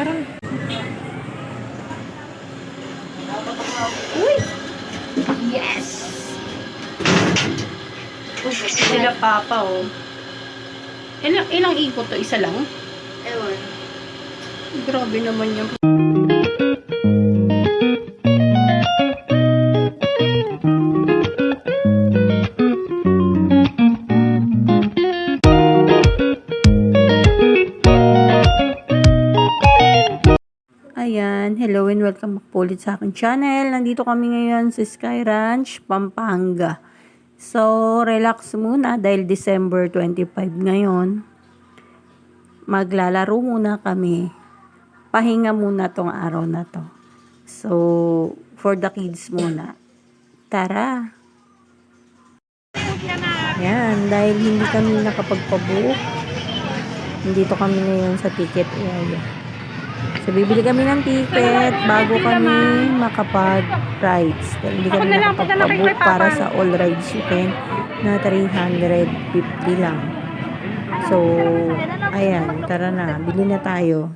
Parang... Uy! Yes! Sila papa, oh. Ilang, ilang ikot to? Isa lang? Ewan. Grabe naman yung... welcome back po ulit sa aking channel. Nandito kami ngayon sa Sky Ranch, Pampanga. So, relax muna dahil December 25 ngayon. Maglalaro muna kami. Pahinga muna tong araw na to. So, for the kids muna. Tara! Ayan, dahil hindi kami nakapagpabook, nandito kami ngayon sa ticket area. So, bibili kami ng ticket bago kami makapag-rides. Hindi kami nakapagpabook para sa all rides can na 350 lang. So, ayan, tara na. Bili na tayo.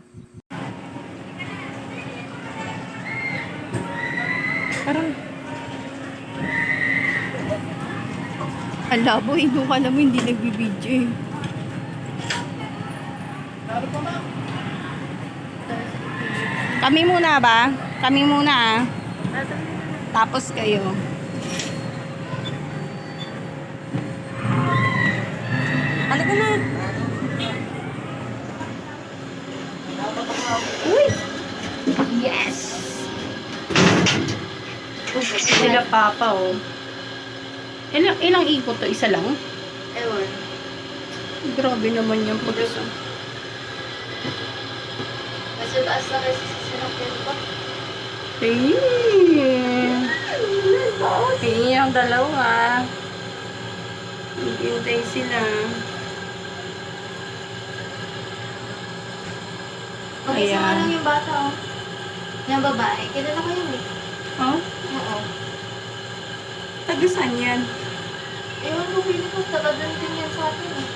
Parang... Ala, boy, nung ka naman hindi nagbibidyo eh. Kami muna ba? Kami muna ah. Tapos kayo. Halika na. Uy! Yes! Sila papa oh. Ilang, ilang ikot to? Isa lang? Ewan. Grabe naman yung pag-isa. Taas na kasi Hey! Hey, ang dalawa. Hintay sila. Nga Ayan. lang yung bata, oh. Yung babae. Kilala ko yun, eh. Oh? Oo. Tagasan yan. Ewan ko, pili ko. Taga-doon din yan sa atin, eh.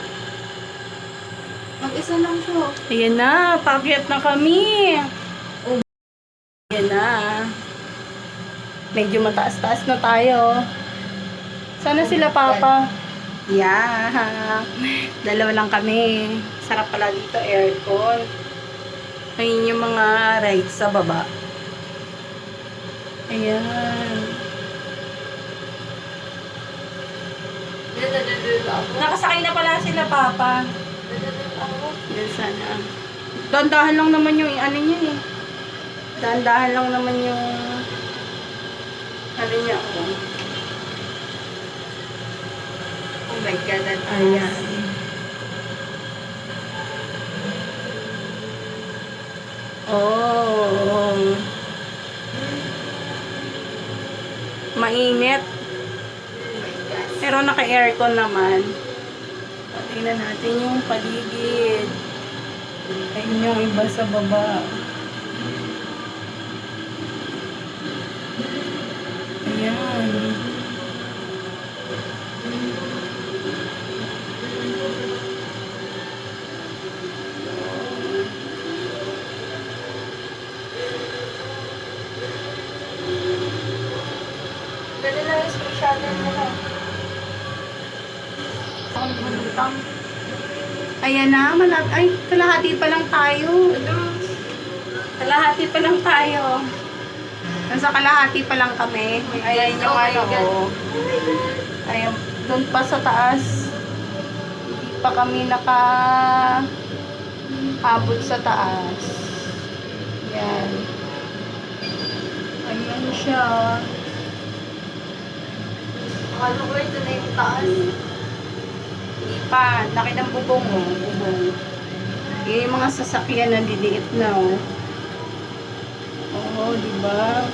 Mag-isa lang siya. Ayan na, pakyat na kami. Ayan na. Medyo mataas-taas na tayo. Sana sila papa. Yeah. Dalawa lang kami. Sarap pala dito, aircon. Ayun yung mga rides sa baba. Ayan. Nakasakay na pala sila papa. Yan sana. Dandahan lang naman yung ano niya eh. Dandahan lang naman yung ano niya ako. Oh my God, that Ayan. Oh. Mainit. Pero naka-aircon naman. Tingnan natin yung paligid. Ayun yung iba sa baba. Ayan. Dali lang yung nila. Bulutang. Ayan na, malap ay, kalahati pa lang tayo. Kalahati pa lang tayo. Nasa kalahati pa lang kami. Ayan yung Oh ano, oh. Ayan, doon pa sa taas. Hindi pa kami naka abot sa taas. Ayan. Ayan siya. Akala ko ito na yung taas. Hindi pa. Laki ng bubong mo. Bubong. Yun yung mga sasakyan na liliit na oh. Oo, di ba?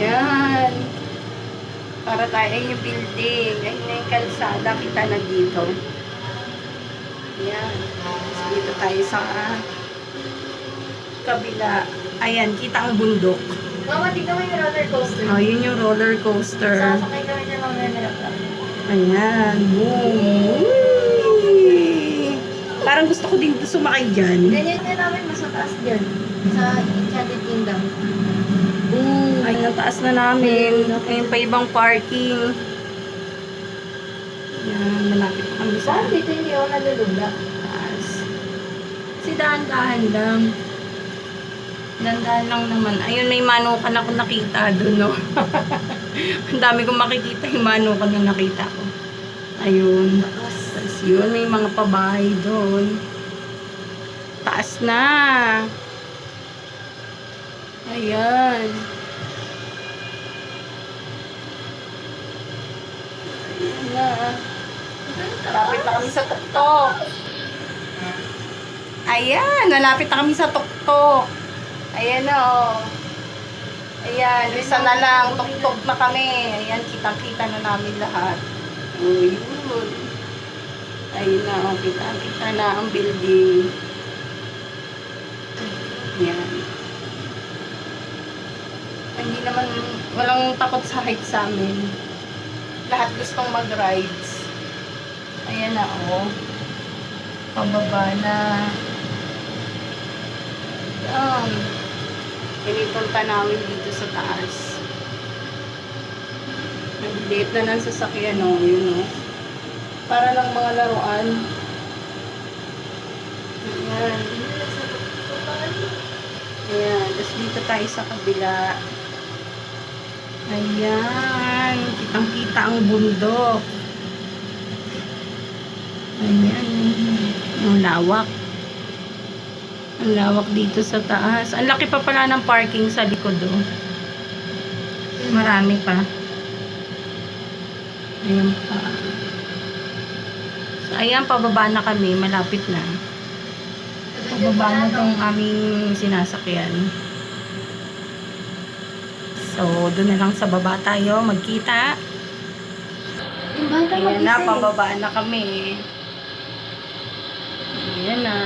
Yan. Para tayo yung building. Ayun na yung kalsada. Kita na dito. Yan. Dito tayo sa kabila. Ayan, kita ang bundok. Mama, tignan mo yung roller coaster. Oh, yun yung roller coaster. Sasakay kami dyan mamaya na. Ayan. Boom. Parang gusto ko din sumakay dyan. Ganyan nga namin mas mataas dyan. Sa Enchanted Kingdom. Ang taas na namin. Ayun pa ibang parking. Yan, malapit na kami sa Saan dito hindi ako nalulula? taas. Si dahan-dahan lang. Dahan-dahan lang naman. Ayun, may manukan ako nakita doon, no? Ang dami kong makikita yung manukan na nakita ko. Ayun. Tapos yun, may mga pabahay doon. Taas na. Ayan. Ayan na. Malapit na kami sa tuktok. Ayan, malapit na kami sa tuktok. Ayan na, oh. Ayan, isa na lang, tuktok na kami. Ayan, kitang-kita na namin lahat. Oh, yun. Ayun na, oh, kita-kita na ang building. Ayan. Hindi naman, walang takot sa height sa amin. Lahat gustong mag-rides. Ayan na, oh. Pababa na. Ayan. Pinipunta namin dito sa taas. Nag-date na ng sasakyan, oh. Yun, oh. Para lang mga laruan. Ayan. Ayan. Tapos dito tayo sa kabila. Ayan. Kitang-kita ang bundok. Ayan. Ang lawak. Ang lawak dito sa taas. Ang laki pa pala ng parking sa likod do. Marami pa. Ayan pa. So, ayan, pababa na kami. Malapit na. Pababa na tong aming sinasakyan. So, doon na lang sa baba tayo. Magkita. Ayan na, eh. pababa na kami. Ayan na.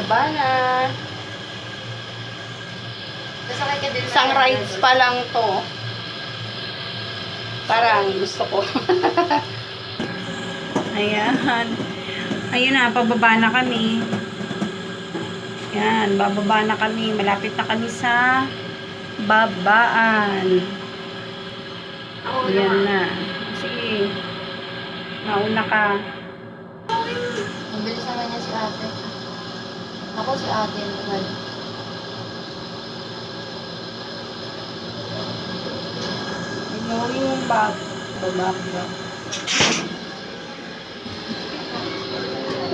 Ayan, pababa na. Sasakay ka din Isang rides pa lang to. Parang gusto ko. Ayan. Ayun na, pababa na kami. Yan, bababa na kami. Malapit na kami sa babaan. Ako Ayan na. na. Sige. Mauna ka. Mabilis naman niya si ate. Ako si ate naman. Inuwi yung bag. Baba ba?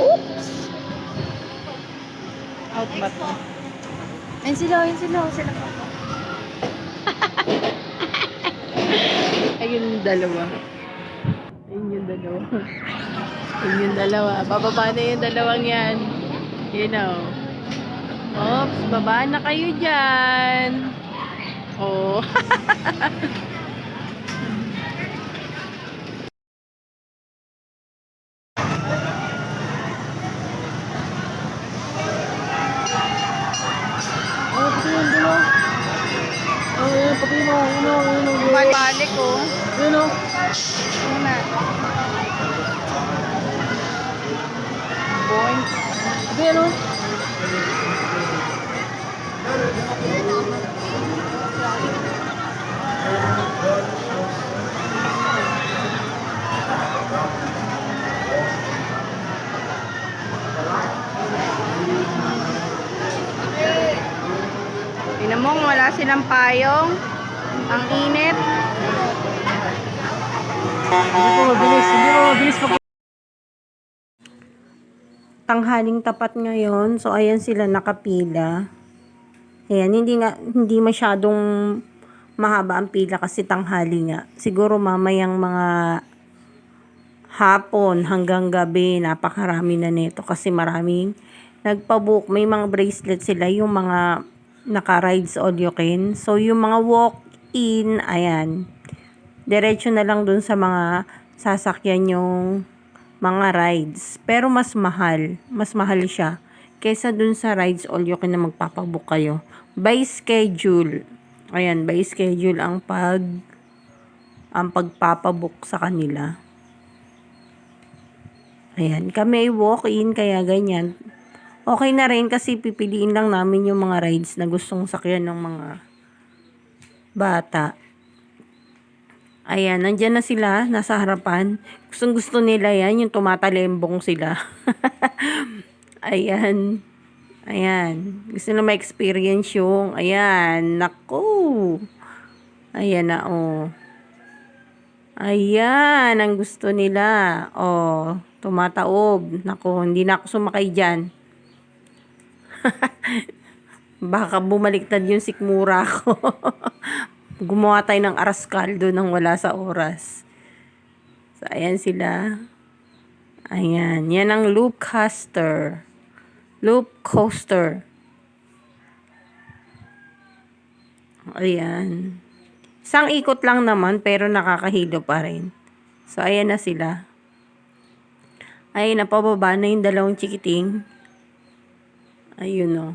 Oops! Out ba? Ayun sila, ayun sila, sila pa. Ayun yung dalawa. Ayun yung dalawa. Ayun yung dalawa. Bababa na yung dalawang yan. You know. Oops, baba na kayo dyan. Oh. payong. Ang init. Tanghaling tapat ngayon. So, ayan sila nakapila. Ayan, hindi nga, hindi masyadong mahaba ang pila kasi tanghali nga. Siguro mamayang mga hapon hanggang gabi, napakarami na nito kasi maraming nagpabook. May mga bracelet sila, yung mga naka-rides all you. So, yung mga walk-in, ayan, diretso na lang dun sa mga sasakyan yung mga rides. Pero mas mahal. Mas mahal siya. Kesa dun sa rides, all you can na magpapabook kayo. By schedule. Ayan, by schedule ang pag ang pagpapabook sa kanila. Ayan, kami walk-in, kaya ganyan. Okay na rin kasi pipiliin lang namin yung mga rides na gustong sakyan ng mga bata. Ayan, nandyan na sila, nasa harapan. Gustong gusto nila yan, yung tumatalembong sila. ayan. Ayan. Gusto na ma-experience yung, ayan, naku. Ayan na, oh. Ayan, ang gusto nila. Oh, tumataob. Naku, hindi na ako sumakay dyan. Baka bumaliktad yung sikmura ko. Gumawa tayo ng aras kaldo nang wala sa oras. So, ayan sila. Ayan. Yan ang loop caster. Loop coaster. Ayan. Isang ikot lang naman, pero nakakahilo pa rin. So, ayan na sila. Ay, napababa na yung dalawang chikiting. Ayun, oh.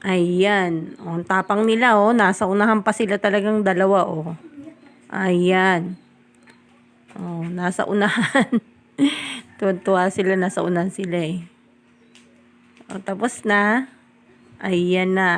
Ayan. O, ang tapang nila, oh. Nasa unahan pa sila talagang dalawa, oh. Ayan. Oh, nasa unahan. Tuwan-tuwa sila, nasa unahan sila, eh. O, tapos na. Ayan na.